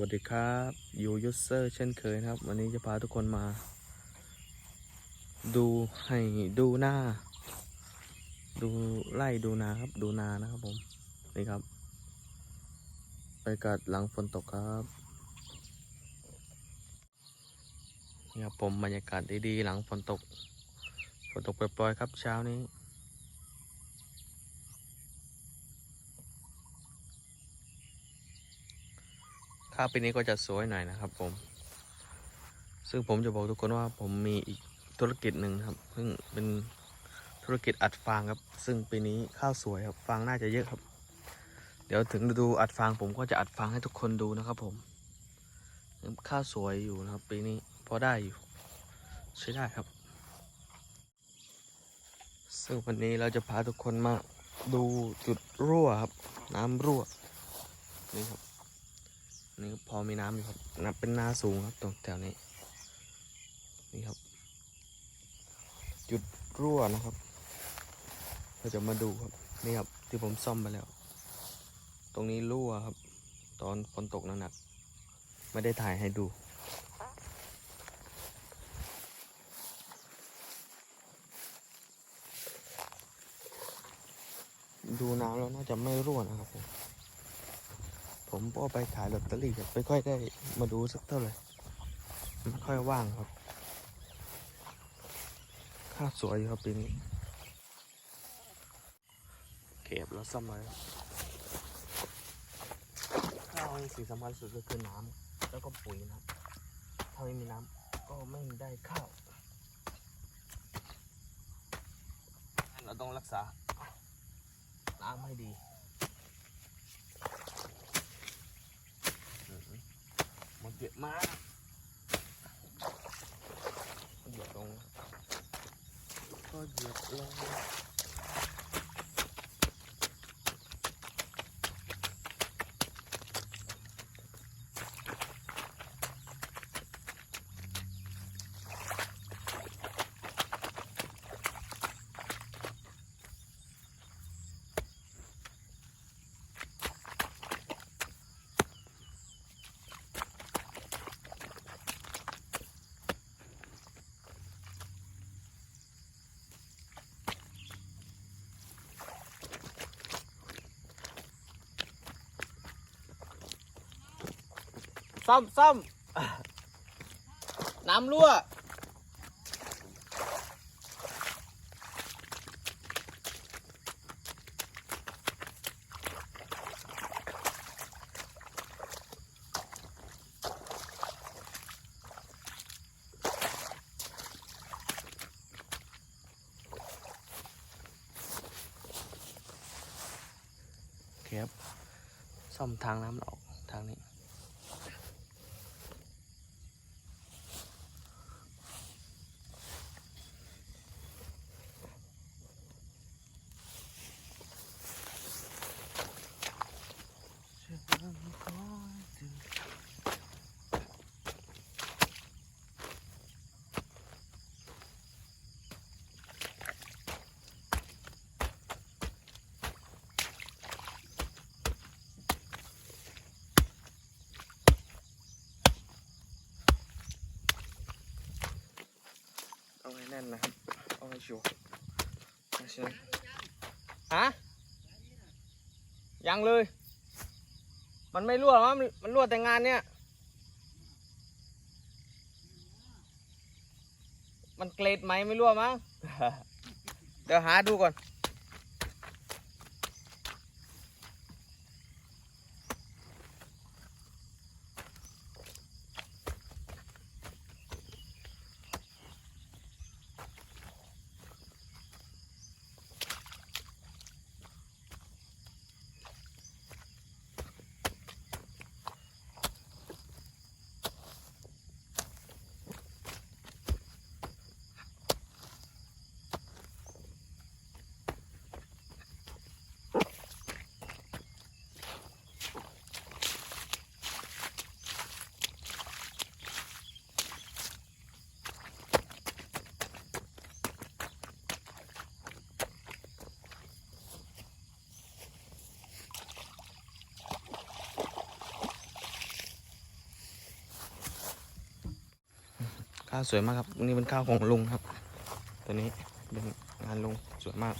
วัสดีครับยูยูเซอร์เช่นเคยนะครับ วันนี้จะพาทุกคนมา ดูให้ดูหน้า ดูไล่ดูนาครับ ดูนานะครับผม นี่ครับไปกัดหลังฝนตกครับนี่ครับผมบรรยากาศดีๆ หลังฝนตกฝนตกปล่อยๆครับเช้านี้ ข้าวปีนี้ก็จะสวยหน่อยนะครับ ผม ซึ่งผมจะบอกทุกคนว่าผมมีอีกธุรกิจหนึ่งครับซึ่งเป็นธุรกิจอัดฟางครับ ซึ่งปีนี้ข้าวสวยครับฟางน่าจะเยอะครับ เดี๋ยวถึงฤดูอัดฟางผมก็จะอัดฟางให้ทุกคนดูนะครับผมข้าวสวยอยู่นะครับ ปีนี้พอได้อยู่ใช้ได้ครับ ซึ่งวันนี้เราจะพาทุกคนมาดูจุดรั่วครับ น้ำรั่ว นี่พอมีน้ำอยู่ครับนับเป็นนาสูงครับตรงแถวนี้ นี่ครับ จุดรั่วนะครับ เราจะมาดูครับ นี่ครับที่ผมซ่อมไปแล้ว ตรงนี้รั่วครับ ตอนฝนตกหนักๆไม่ได้ถ่ายให้ดูดูน้ำแล้วน่าจะไม่รั่วนะครับผม ผมก็ไปขายลอตเตอรี่ครับไม่ค่อยได้มาดูสักเท่าไหร่ไม่ค่อยว่างครับค่าสวยครับปีนี้เก็บแล้วซ่อมเลยข้าวสิ่งสำคัญสุดก็คือน้ำแล้วก็ปุ๋ยนะถ้าไม่มีน้ำก็ไม่ได้ข้าวเราต้องรักษาน้ำให้ดี หมดเยอะมากเหยียบลง ก็เหยียบลง ซ่อมซ่อมน้ำรั่ว โอเคครับ ซ่อมทางน้ำออกทางนี้ เอาให้แน่นนะครับ เอาให้ชัวร์ใช่ฮะยังเลย มันไม่รั่วมั้มันมันรั่วแต่งานเนี้ยมันเกรดไหมไม่รั่วมั้ง เดี๋ยวหาดูก่อน ข้าวสวยมากครับนี่เป็นข้าวของลุงครับตัวนี้เป็นงานลุงสวยมาก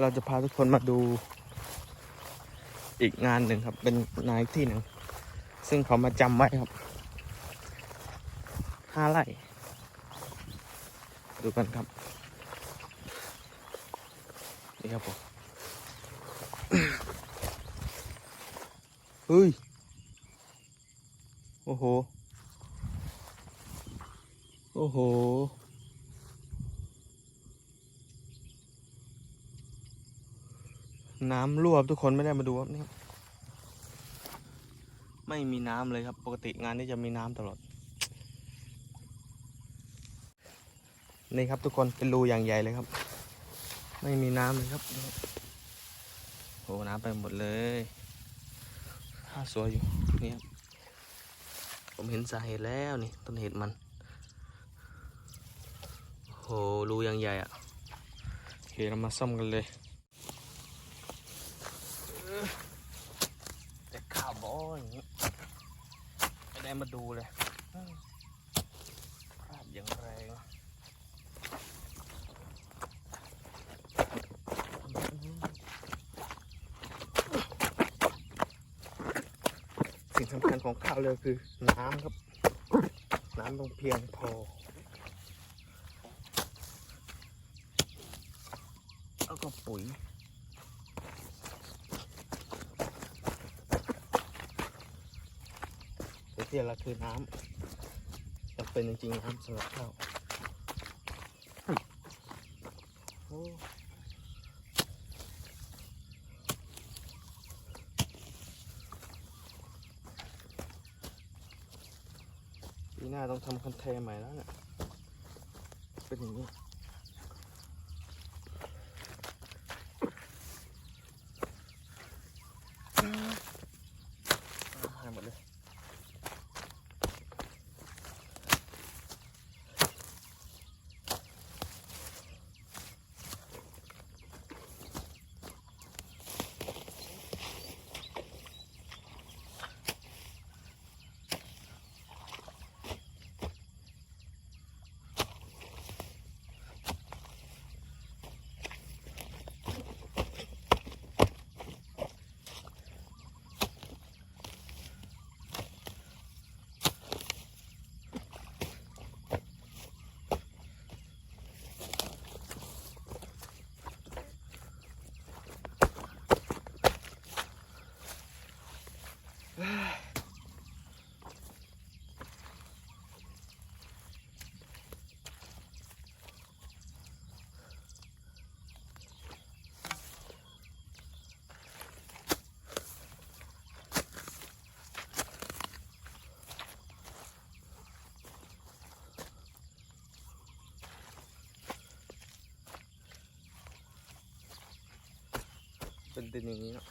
เราจะพาทุกคนมาดูอีกงานหนึ่งครับ เป็นนายที่หนึ่งซึ่งเขามาจำไว้ครับห้าไร่ดูกันครับ นี่ครับผมเฮ้ย อ้โห โอ้โห น้ำรั่วครับทุกคนไม่ได้มาดูครับนี่ครับไม่มีน้ำเลยครับ ปกติงานนี้จะมีน้ำตลอด นี่ครับทุกคนเป็นรูอย่างใหญ่เลยครับ ไม่มีน้ำเลยครับโอ้น้ำไปหมดเลยข้าสวยอยู่นี่ครับ ผมเห็นสาเหตุแล้วนี่ต้นเหตุมัน โหรูย่างใหญ่อะ่ะเคเรามาซ่อมกันเลยแต่ข่าวบออย่างนี้ไม่ได้มาดูเลยพลาดอย่างแรง สิ่งสำคัญของข้าวเลยคือน้ำครับ น้ำต้องเพียงพอ แล้วก็ปุ๋ยแต่ที่เรคือน้ำจำเป็นจริงๆน้ำสำหรับข้าวโอ้ปีหน้า ต้องทำคอนเทนใหม่แล้วเนี่ยเป็นอย่างนี้ เป็นดินอย่างนี้เนาะ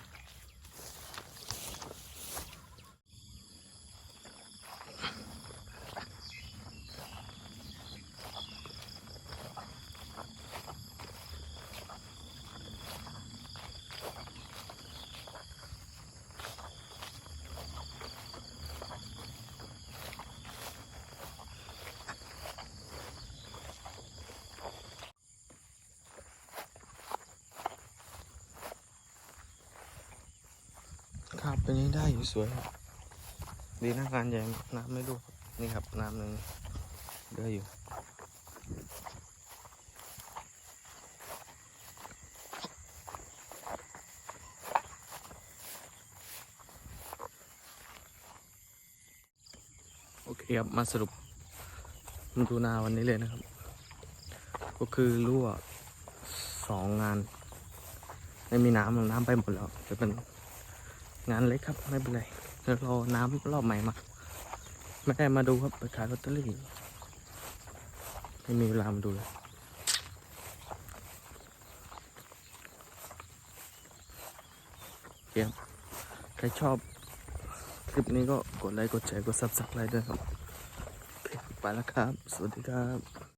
ครับเป็นนี้ได้อยู่สวยดีนะงานใหญ่น้ำไม่รั่วนี่ครับน้ำหนึ่งเดืออยู่โอเคครับ มาสรุปมาดูนาวันนี้เลยนะครับ ก็คือรั่วสองงาน ไม่มีน้ำน้ำไปหมดแล้วจะเป็น งานเล็กครับไม่เป็นไรเดี๋ยวรอน้ำรอบใหม่มา ไม่ได้มาดูครับไปขายลอตเตอรี่ไม่มีเวลามาดูเลยเคครับใครชอบคลิปนี้ก็กดไลค์กดแชร์กดซับสไครต์ด้วยครับ ไปแล้วครับ สวัสดีครับ